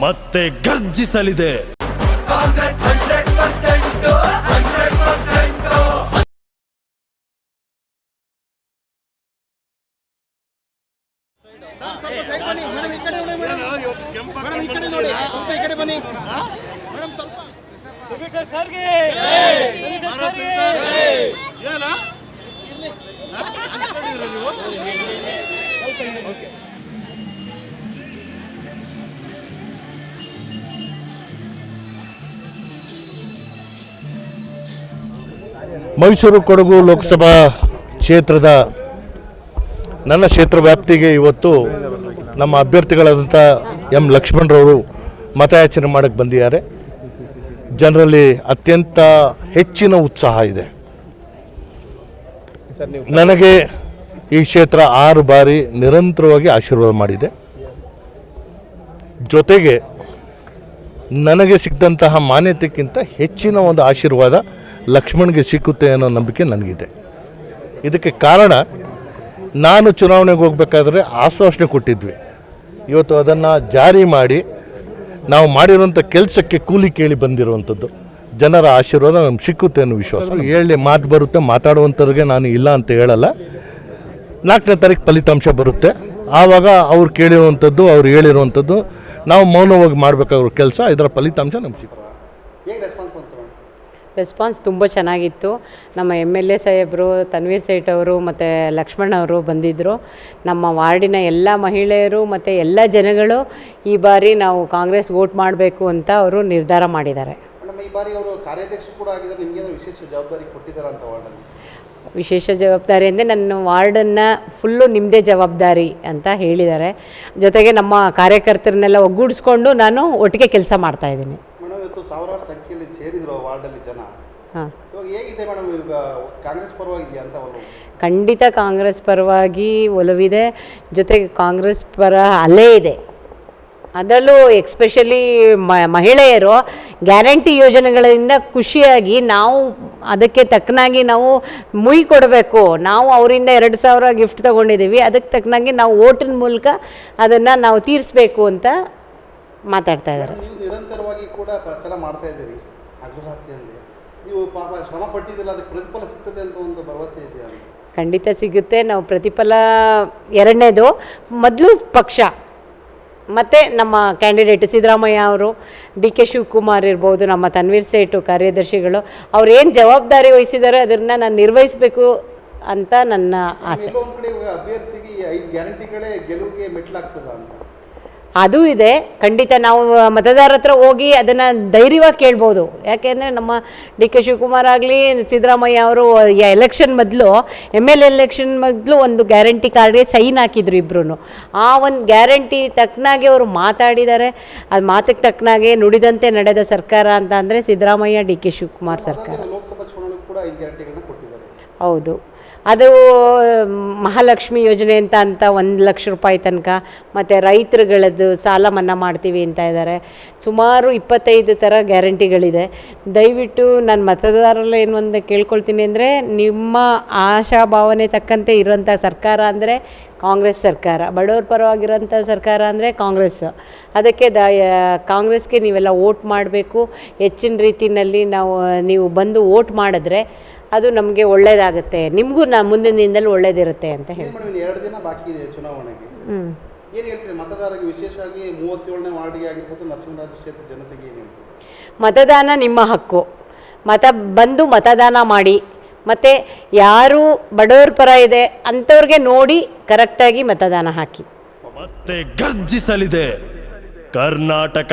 ಮತ್ತೆ ಗರ್ಜಿಸಲಿದೆ Congress hundred percent hundred percent ಸ್ವಲ್ಪ ಮೈಸೂರು ಕೊಡಗು ಲೋಕಸಭಾ ಕ್ಷೇತ್ರದ ನನ್ನ ಕ್ಷೇತ್ರ ವ್ಯಾಪ್ತಿಗೆ ಇವತ್ತು ನಮ್ಮ ಅಭ್ಯರ್ಥಿಗಳಾದಂಥ ಎಂ ಲಕ್ಷ್ಮಣರವರು ಮತಯಾಚನೆ ಮಾಡಕ್ಕೆ ಬಂದಿದ್ದಾರೆ. ಜನರಲ್ಲಿ ಅತ್ಯಂತ ಹೆಚ್ಚಿನ ಉತ್ಸಾಹ ಇದೆ. ನನಗೆ ಈ ಕ್ಷೇತ್ರ ಆರು ಬಾರಿ ನಿರಂತರವಾಗಿ ಆಶೀರ್ವಾದ ಮಾಡಿದೆ. ಜೊತೆಗೆ ನನಗೆ ಸಿಕ್ಕಿದಂತಹ ಮಾನ್ಯತೆಗಿಂತ ಹೆಚ್ಚಿನ ಒಂದು ಆಶೀರ್ವಾದ ಲಕ್ಷ್ಮಣ್ಗೆ ಸಿಕ್ಕುತ್ತೆ ಅನ್ನೋ ನಂಬಿಕೆ ನನಗಿದೆ. ಇದಕ್ಕೆ ಕಾರಣ ನಾನು ಚುನಾವಣೆಗೆ ಹೋಗಬೇಕಾದ್ರೆ ಆಶ್ವಾಸನೆ ಕೊಟ್ಟಿದ್ವಿ. ಇವತ್ತು ಅದನ್ನು ಜಾರಿ ಮಾಡಿ ನಾವು ಮಾಡಿರುವಂಥ ಕೆಲಸಕ್ಕೆ ಕೂಲಿ ಕೇಳಿ ಬಂದಿರುವಂಥದ್ದು ಜನರ ಆಶೀರ್ವಾದ ನಮ್ಗೆ ಸಿಕ್ಕುತ್ತೆ ಅನ್ನೋ ವಿಶ್ವಾಸ. ಹೇಳಿ ಮಾತು ಬರುತ್ತೆ ಮಾತಾಡುವಂಥವ್ರಿಗೆ ನಾನು ಇಲ್ಲ ಅಂತ ಹೇಳಲ್ಲ. ನಾಲ್ಕನೇ ತಾರೀಕು ಫಲಿತಾಂಶ ಬರುತ್ತೆ. ಆವಾಗ ಅವ್ರು ಕೇಳಿರುವಂಥದ್ದು ಅವ್ರು ಹೇಳಿರುವಂಥದ್ದು ನಾವು ಮೌನವಾಗಿ ಮಾಡಬೇಕಾಗಿರೋ ಕೆಲಸ ಇದರ ಫಲಿತಾಂಶ ನಮ್ಗೆ ಸಿಗುತ್ತೆ ರೆಸ್ಪಾನ್ಸ್ ತುಂಬ ಚೆನ್ನಾಗಿತ್ತು. ನಮ್ಮ ಎಂ ಎಲ್ ಎ ಸಾಹೇಬರು ತನ್ವೀರ್ ಸೇಠ್ ಅವರು ಮತ್ತು ಲಕ್ಷ್ಮಣ್ ಅವರು ಬಂದಿದ್ದರು ನಮ್ಮ ವಾರ್ಡಿನ ಎಲ್ಲ ಮಹಿಳೆಯರು ಮತ್ತು ಎಲ್ಲ ಜನಗಳು ಈ ಬಾರಿ ನಾವು ಕಾಂಗ್ರೆಸ್ ವೋಟ್ ಮಾಡಬೇಕು ಅಂತ ಅವರು ನಿರ್ಧಾರ ಮಾಡಿದ್ದಾರೆ. ಮೇಡಮ್ ಈ ಬಾರಿ ಅವರು ಕಾರ್ಯಾಧ್ಯಕ್ಷ ಕೂಡ ಆಗಿದ್ದಾರೆ. ನಿಮಗೇನೋ ವಿಶೇಷ ಜವಾಬ್ದಾರಿ ಕೊಟ್ಟಿದ್ದಾರೆ ಅಂತ ವಾರ್ಡಲ್ಲಿ? ವಿಶೇಷ ಜವಾಬ್ದಾರಿ ಅಂದರೆ ನನ್ನ ವಾರ್ಡನ್ನು ಫುಲ್ಲು ನಿಮ್ಮದೇ ಜವಾಬ್ದಾರಿ ಅಂತ ಹೇಳಿದ್ದಾರೆ. ಜೊತೆಗೆ ನಮ್ಮ ಕಾರ್ಯಕರ್ತರನ್ನೆಲ್ಲ ಒಗ್ಗೂಡಿಸ್ಕೊಂಡು ನಾನು ಒಟ್ಟಿಗೆ ಕೆಲಸ ಮಾಡ್ತಾಯಿದ್ದೀನಿ ಮೇಡಮ್ ಇವತ್ತು ಸಾವಿರಾರು ಸಂಖ್ಯೆಯಲ್ಲಿ ಸೇರಿದ್ರು ವಾರ್ಡಲ್ಲಿ ಜನ. ಹಾಂ. ಇವಾಗ ಹೇಗಿದೆ ಮೇಡಮ್ ಈಗ ಕಾಂಗ್ರೆಸ್ ಪರವಾಗಿದೆಯಾ ಅಂತ ಒಲವು ಖಂಡಿತ ಕಾಂಗ್ರೆಸ್ ಪರವಾಗಿ ಒಲವಿದೆ. ಜೊತೆಗೆ ಕಾಂಗ್ರೆಸ್ ಪರ ಅಲೆ ಇದೆ. ಅದರಲ್ಲೂ ಎಕ್ಸ್ಪೆಷಲಿ ಮಹಿಳೆಯರು ಗ್ಯಾರಂಟಿ ಯೋಜನೆಗಳಿಂದ ಖುಷಿಯಾಗಿ ನಾವು ಅದಕ್ಕೆ ತಕ್ಕನಾಗಿ ನಾವು ಮುಯಿ ಕೊಡಬೇಕು. ನಾವು ಅವರಿಂದ ಎರಡು ಸಾವಿರ ಗಿಫ್ಟ್ ತೊಗೊಂಡಿದ್ದೀವಿ. ಅದಕ್ಕೆ ತಕ್ಕನಾಗಿ ನಾವು ಓಟಿನ ಮೂಲಕ ಅದನ್ನು ನಾವು ತೀರಿಸಬೇಕು ಅಂತ ಮಾತಾಡ್ತಾ ಇದ್ದಾರೆ. ನಿರಂತರವಾಗಿ ಕೂಡ ಪ್ರಚಾರ ಮಾಡ್ತಾ ಇದ್ದೀರಿ ನೀವು ಪಾಪ ಶ್ರಮ ಪಟ್ಟಿದ್ದಿಲ್ಲ ಅದಕ್ಕೆ ಪ್ರತಿಫಲ ಸಿಗ್ತದೆ ಅಂತ ಒಂದು ಭರವಸೆ ಇದೆಯಾ? ಖಂಡಿತ ಸಿಗುತ್ತೆ. ನಾವು ಪ್ರತಿಫಲ ಎರಡನೇದು ಮೊದಲು ಪಕ್ಷ. ಮತ್ತು ನಮ್ಮ ಕ್ಯಾಂಡಿಡೇಟ್ ಸಿದ್ದರಾಮಯ್ಯ ಅವರು, ಡಿ ಕೆ ಶಿವಕುಮಾರ್ ಇರ್ಬೋದು, ನಮ್ಮ ತನ್ವೀರ್ ಸೇಠು ಕಾರ್ಯದರ್ಶಿಗಳು, ಅವ್ರು ಏನು ಜವಾಬ್ದಾರಿ ವಹಿಸಿದ್ದಾರೆ ಅದನ್ನು ನಾನು ನಿರ್ವಹಿಸಬೇಕು ಅಂತ ನನ್ನ ಆಸೆ. ಅಭ್ಯರ್ಥಿಗೆ ಐದು ಗ್ಯಾರಂಟಿಗಳೇ ಗೆಲುವಿಗೆ ಮೆಟ್ಲಾಗ್ತದ ಅಂತ. ಅದು ಇದೆ. ಖಂಡಿತ ನಾವು ಮತದಾರ ಹತ್ರ ಹೋಗಿ ಅದನ್ನು ಧೈರ್ಯವಾಗಿ ಕೇಳ್ಬೋದು. ಯಾಕೆಂದರೆ ನಮ್ಮ ಡಿ ಕೆ ಶಿವಕುಮಾರ್ ಆಗಲಿ ಸಿದ್ದರಾಮಯ್ಯ ಅವರು ಎಲೆಕ್ಷನ್ ಮೊದಲು ಎಂ ಎಲ್ ಎಲೆಕ್ಷನ್ ಮೊದಲು ಒಂದು ಗ್ಯಾರಂಟಿ ಕಾರ್ಡ್ಗೆ ಸೈನ್ ಹಾಕಿದ್ರು ಇಬ್ಬರೂ ಆ ಒಂದು ಗ್ಯಾರಂಟಿ ತಕ್ಕನಾಗೆ ಅವರು ಮಾತಾಡಿದ್ದಾರೆ ಅದು ಮಾತಿಗೆ ತಕ್ಕನಾಗೆ ನುಡಿದಂತೆ ನಡೆದ ಸರ್ಕಾರ ಅಂತ ಅಂದರೆ ಸಿದ್ದರಾಮಯ್ಯ ಡಿ ಕೆ ಶಿವಕುಮಾರ್ ಸರ್ಕಾರ. ಹೌದು. ಅದು ಮಹಾಲಕ್ಷ್ಮಿ ಯೋಜನೆ ಅಂತ ಅಂತ ಒಂದು ಲಕ್ಷ ರೂಪಾಯಿ ತನಕ ಮತ್ತು ರೈತರುಗಳದ್ದು ಸಾಲ ಮನ್ನಾ ಮಾಡ್ತೀವಿ ಅಂತ ಇದ್ದಾರೆ ಸುಮಾರು ಇಪ್ಪತ್ತೈದು ಥರ ಗ್ಯಾರಂಟಿಗಳಿದೆ. ದಯವಿಟ್ಟು ನಾನು ಮತದಾರರಲ್ಲಿ ಏನು ಒಂದು ಕೇಳ್ಕೊಳ್ತೀನಿ ಅಂದರೆ, ನಿಮ್ಮ ಆಶಾಭಾವನೆ ತಕ್ಕಂತೆ ಇರುವಂಥ ಸರ್ಕಾರ ಅಂದರೆ ಕಾಂಗ್ರೆಸ್ ಸರ್ಕಾರ. ಬಡವ್ರ ಪರವಾಗಿರೋಂಥ ಸರ್ಕಾರ ಅಂದರೆ ಕಾಂಗ್ರೆಸ್. ಅದಕ್ಕೆ ದ ಕಾಂಗ್ರೆಸ್ಗೆ ನೀವೆಲ್ಲ ವೋಟ್ ಮಾಡಬೇಕು. ಹೆಚ್ಚಿನ ರೀತಿಯಲ್ಲಿ ನಾವು, ನೀವು ಬಂದು ವೋಟ್ ಮಾಡಿದ್ರೆ ಅದು ನಮಗೆ ಒಳ್ಳೆಯದಾಗುತ್ತೆ ನಿಮಗೂ ನಾ ಮುಂದಿನ ದಿನದಲ್ಲಿ ಒಳ್ಳೇದಿರುತ್ತೆ ಅಂತ ಹೇಳಿ. ಎರಡು ದಿನ ಬಾಕಿ ಇದೆ ಚುನಾವಣೆಗೆ. ಹ್ಞೂ ಏನು ಹೇಳ್ತೀರಿ? ಮತದಾರರಿಗೆ ವಿಶೇಷವಾಗಿ ಮೂವತ್ತೇಳನೇ ವಾರ್ಡ್ಗೆ ಆಗಿರ್ಬೋದು ನರಸಿಂಹರಾಜ ಕ್ಷೇತ್ರ ಜನತೆಗೆ ಏನು ಹೇಳ್ತೀರಿ? ಮತದಾನ ನಿಮ್ಮ ಹಕ್ಕು. ಮತ ಬಂದು ಮತದಾನ ಮಾಡಿ. ಮತ್ತು ಯಾರು ಬಡವ್ರ ಪರ ಇದೆ ಅಂಥವ್ರಿಗೆ ನೋಡಿ ಕರೆಕ್ಟಾಗಿ ಮತದಾನ ಹಾಕಿ. ಮತ್ತೆ ಗರ್ಜಿಸಲಿದೆ ಕರ್ನಾಟಕ.